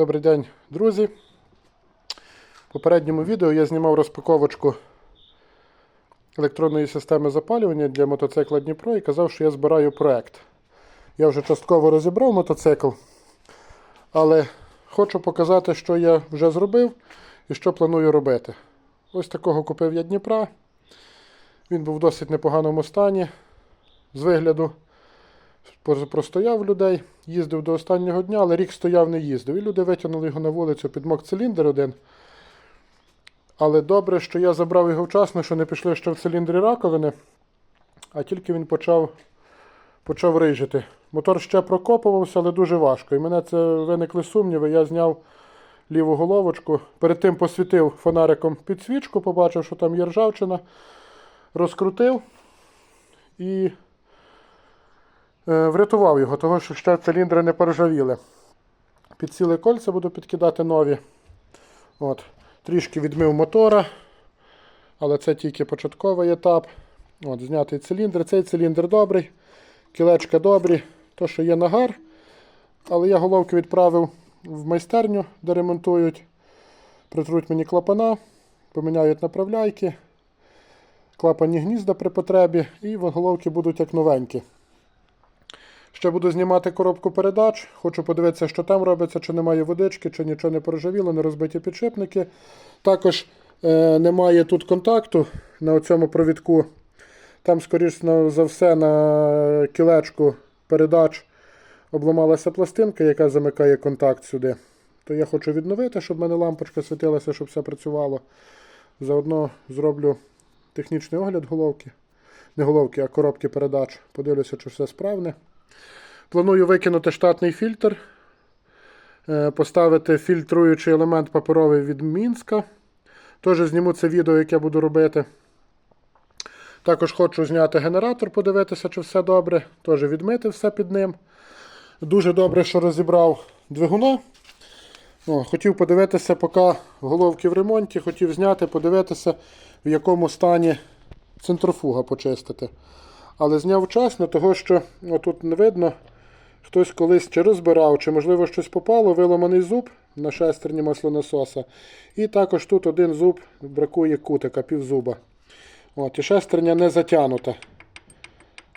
Добрий день, друзі. В попередньому відео я знімав розпаковочку електронної системи запалювання для мотоцикла Дніпро і казав, що я збираю проект. Я вже частково розібрав мотоцикл, але хочу показати, що я вже зробив і що планую робити. Ось такого купив я Дніпра. Він був в досить непоганому стані з вигляду. Простояв людей, їздив до останнього дня, але рік стояв, не їздив. І люди витягнули його на вулицю, підмок циліндр один. Але добре, що я забрав його вчасно, що не пішли ще в циліндрі раковини, а тільки він почав, почав рижити. Мотор ще прокопувався, але дуже важко. І мене це виникли сумніви. Я зняв ліву головочку. Перед тим посвітив фонариком підсвічку, побачив, що там є ржавчина, розкрутив і врятував його, тому що ще циліндри не поржавіли. Підсіли кольця, буду підкидати нові. От. Трішки відмив мотора, але це тільки початковий етап. От, Знятий циліндр. Цей циліндр добрий, кілечка добрі, то, що є нагар. Але я головки відправив в майстерню, де ремонтують. Притруть мені клапана, поміняють направляйки, клапані гнізда при потребі, і головки будуть як новенькі. Ще буду знімати коробку передач. Хочу подивитися, що там робиться, чи немає водички, чи нічого не порожавіло, не розбиті підшипники. Також е, немає тут контакту на цьому провідку. Там, скоріш за все, на кілечку передач обламалася пластинка, яка замикає контакт сюди. То я хочу відновити, щоб в мене лампочка світилася, щоб все працювало. Заодно зроблю технічний огляд головки. Не головки, а коробки передач. Подивлюся, чи все справне. Планую викинути штатний фільтр, е, поставити фільтруючий елемент паперовий від Мінська. Теж зніму це відео, яке буду робити. Також хочу зняти генератор, подивитися, чи все добре. Теж відмити все під ним. Дуже добре, що розібрав двигуна. О, хотів подивитися, поки головки в ремонті, хотів зняти, подивитися, в якому стані центрофуга почистити. Але зняв вчасно, того що отут не видно, хтось колись чи розбирав, чи можливо щось попало, виламаний зуб на шестерні маслонасоса. І також тут один зуб бракує кутика, півзуба. От, і шестерня не затягнута.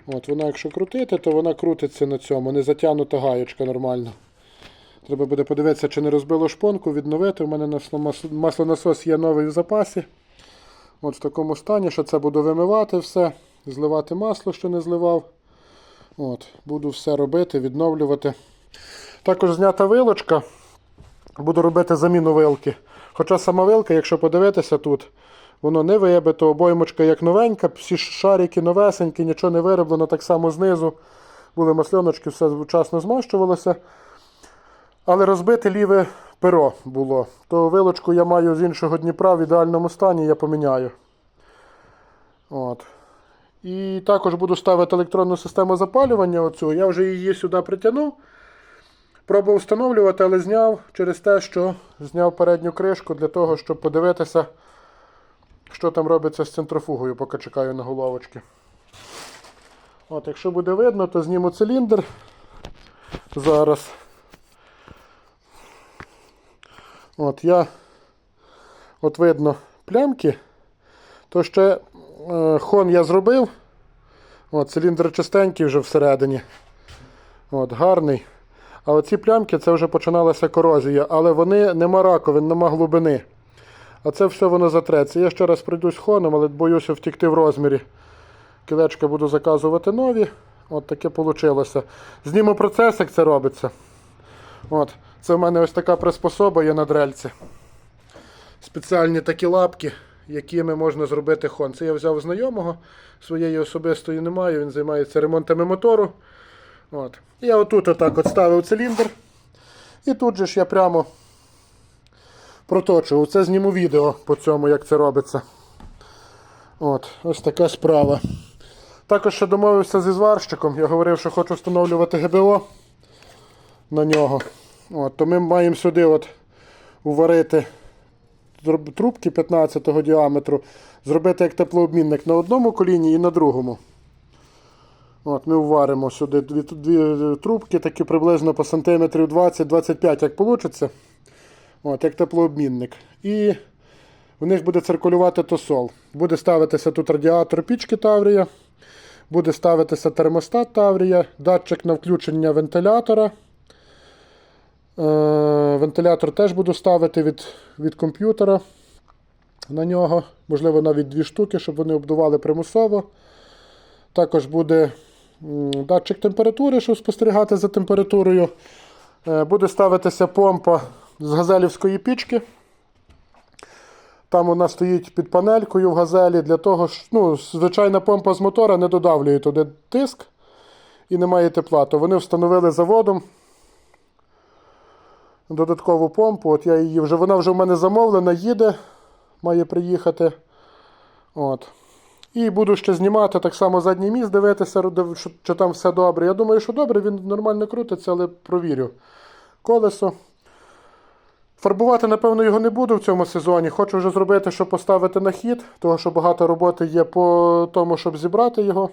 От, вона, якщо крутити, то вона крутиться на цьому. Не затягнута гаєчка нормально. Треба буде подивитися, чи не розбило шпонку, відновити. У мене маслонасос є новий в запасі. От в такому стані, що це буду вимивати все, зливати масло, що не зливав. От, Буду все робити, відновлювати. Також знята вилочка. Буду робити заміну вилки. Хоча сама вилка, якщо подивитися тут, воно не вибито, обоймочка як новенька, всі шарики новесенькі, нічого не вироблено, так само знизу. Були масльоночки, все вчасно змащувалося. Але розбите ліве перо було. То вилочку я маю з іншого Дніпра в ідеальному стані, я поміняю. От. І також буду ставити електронну систему запалювання. Оцю. Я вже її сюди притягнув. Пробував встановлювати, але зняв через те, що зняв передню кришку для того, щоб подивитися, що там робиться з центрофугою, поки чекаю на головочки. От, якщо буде видно, то зніму циліндр зараз. От я, от видно плямки, то ще хон я зробив. От, циліндр чистенький вже всередині. От, гарний. А оці плямки це вже починалася корозія, але вони нема раковин, нема глибини. А це все воно затреться. Я ще раз прийдусь хоном, але боюся втікти в розмірі. Кілечка буду заказувати нові. От таке вийшло. Зніму процес, як це робиться. От. Це в мене ось така приспособа є на дрельці. Спеціальні такі лапки, якими можна зробити хон. Це я взяв знайомого, своєї особистої немає, він займається ремонтами мотору. От. Я отут отак от ставив циліндр. І тут же ж я прямо проточував. Це зніму відео по цьому, як це робиться. От, ось така справа. Також ще домовився зі зварщиком. Я говорив, що хочу встановлювати ГБО на нього. От, то ми маємо сюди от уварити трубки 15 діаметру, зробити як теплообмінник на одному коліні і на другому. От, Ми вваримо сюди дві, дві трубки, такі приблизно по сантиметрів 20-25, як вийде. От, як теплообмінник. І в них буде циркулювати тосол. Буде ставитися тут радіатор пічки Таврія, буде ставитися термостат Таврія, датчик на включення вентилятора. Е, вентилятор теж буду ставити від, від комп'ютера на нього. Можливо, навіть дві штуки, щоб вони обдували примусово. Також буде датчик температури, щоб спостерігати за температурою. Е, Буде ставитися помпа з газелівської пічки. Там вона стоїть під панелькою в газелі для того, що ну, звичайна помпа з мотора не додавлює туди тиск і немає тепла. То вони встановили заводом додаткову помпу. От я її вже, вона вже в мене замовлена, їде, має приїхати. От. І буду ще знімати так само задній міст, дивитися, див- що- там все добре. Я думаю, що добре, він нормально крутиться, але провірю. Колесо. Фарбувати, напевно, його не буду в цьому сезоні. Хочу вже зробити, щоб поставити на хід, тому що багато роботи є по тому, щоб зібрати його.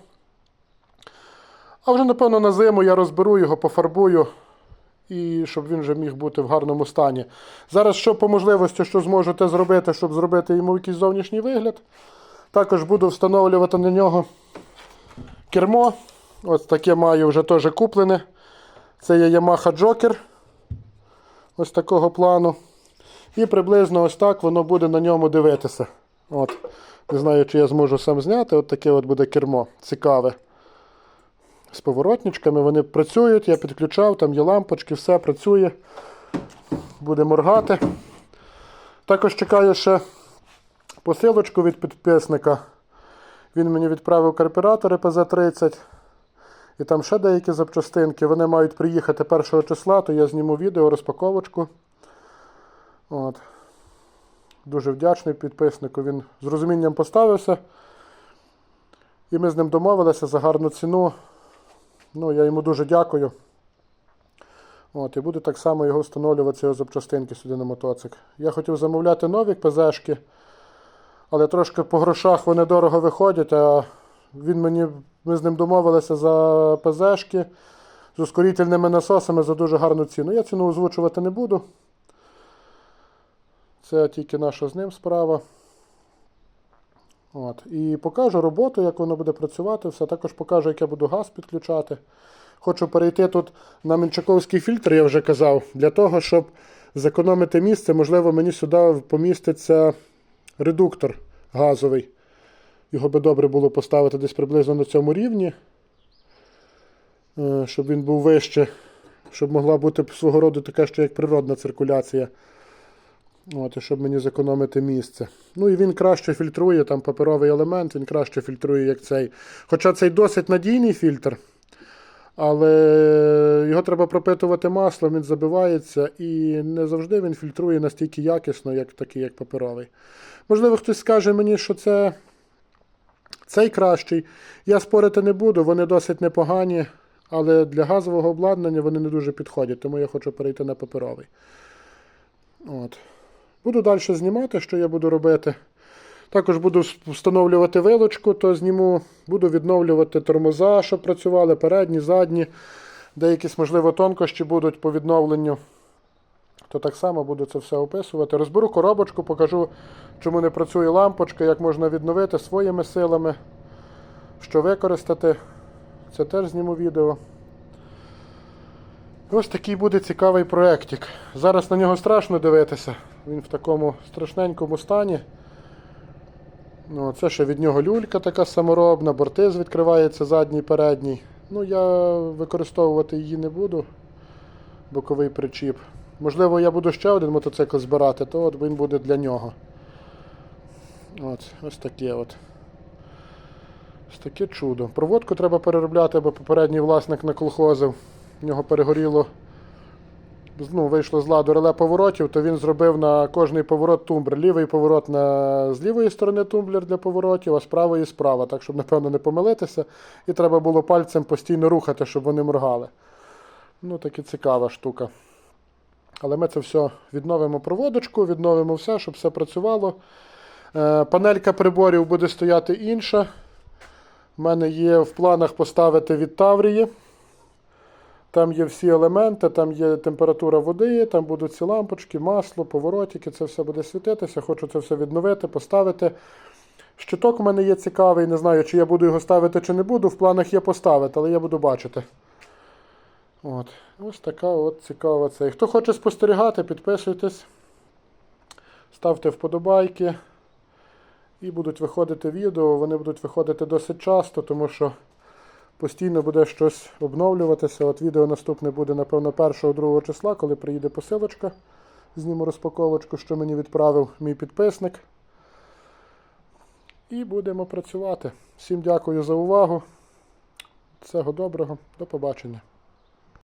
А вже, напевно, на зиму я розберу його, пофарбую, і щоб він вже міг бути в гарному стані. Зараз, що по можливості, що зможу те зробити, щоб зробити йому якийсь зовнішній вигляд. Також буду встановлювати на нього кермо. Ось таке маю вже теж куплене. Це є Yamaha Joker. Ось такого плану. І приблизно ось так воно буде на ньому дивитися. От. Не знаю, чи я зможу сам зняти. От таке от буде кермо. Цікаве. З поворотничками вони працюють, я підключав, там є лампочки, все працює. Буде моргати. Також чекаю ще посилочку від підписника. Він мені відправив карпіратори ПЗ-30. І там ще деякі запчастинки. Вони мають приїхати 1 числа, то я зніму відео, розпаковочку. От. Дуже вдячний підписнику. Він з розумінням поставився. І ми з ним домовилися за гарну ціну. Ну, я йому дуже дякую. От, і буду так само його встановлювати ці запчастинки сюди на мотоцик. Я хотів замовляти нові ПЗшки, але трошки по грошах вони дорого виходять, а він мені, ми з ним домовилися за ПЗшки з ускорительними насосами за дуже гарну ціну. Я ціну озвучувати не буду. Це тільки наша з ним справа. От. І покажу роботу, як воно буде працювати. Все. Також покажу, як я буду газ підключати. Хочу перейти тут на Менчаковський фільтр, я вже казав, для того, щоб зекономити місце, можливо, мені сюди поміститься редуктор газовий. Його би добре було поставити десь приблизно на цьому рівні, е, щоб він був вище, щоб могла бути свого роду така, що як природна циркуляція. От, щоб мені зекономити місце. Ну і він краще фільтрує, там паперовий елемент, він краще фільтрує, як цей. Хоча цей досить надійний фільтр, але його треба пропитувати маслом, він забивається і не завжди він фільтрує настільки якісно, як такий, як паперовий. Можливо, хтось скаже мені, що це цей кращий. Я спорити не буду, вони досить непогані, але для газового обладнання вони не дуже підходять, тому я хочу перейти на паперовий. От. Буду далі знімати, що я буду робити. Також буду встановлювати вилочку, то зніму, буду відновлювати тормоза, щоб працювали передні, задні. Деякі, можливо, тонкощі будуть по відновленню. То так само буду це все описувати. Розберу коробочку, покажу, чому не працює лампочка, як можна відновити своїми силами, що використати. Це теж зніму відео. Ось такий буде цікавий проєктик. Зараз на нього страшно дивитися. Він в такому страшненькому стані. Ну, це ще від нього люлька така саморобна, бортиз відкривається задній передній. Ну, я використовувати її не буду. Боковий причіп. Можливо, я буду ще один мотоцикл збирати, то от він буде для нього. От, ось таке от. Ось таке чудо. Проводку треба переробляти, бо попередній власник наколхозив. В нього перегоріло, ну, вийшло з ладу реле поворотів, то він зробив на кожний поворот тумблер. Лівий поворот на... з лівої сторони тумблер для поворотів, а з правої справа, так, щоб, напевно, не помилитися. І треба було пальцем постійно рухати, щоб вони моргали. Ну, таки цікава штука. Але ми це все відновимо проводочку, відновимо все, щоб все працювало. Е, панелька приборів буде стояти інша. У мене є в планах поставити від Таврії. Там є всі елементи, там є температура води, там будуть ці лампочки, масло, поворотики, це все буде світитися. Хочу це все відновити, поставити. Щиток у мене є цікавий, не знаю, чи я буду його ставити, чи не буду. В планах є поставити, але я буду бачити. От. Ось така от цікава це. Хто хоче спостерігати, підписуйтесь, ставте вподобайки. І будуть виходити відео. Вони будуть виходити досить часто, тому що постійно буде щось обновлюватися. От відео наступне буде, напевно, 1-2 числа, коли приїде посилочка. Зніму розпаковочку, що мені відправив мій підписник. І будемо працювати. Всім дякую за увагу. Всього доброго, до побачення.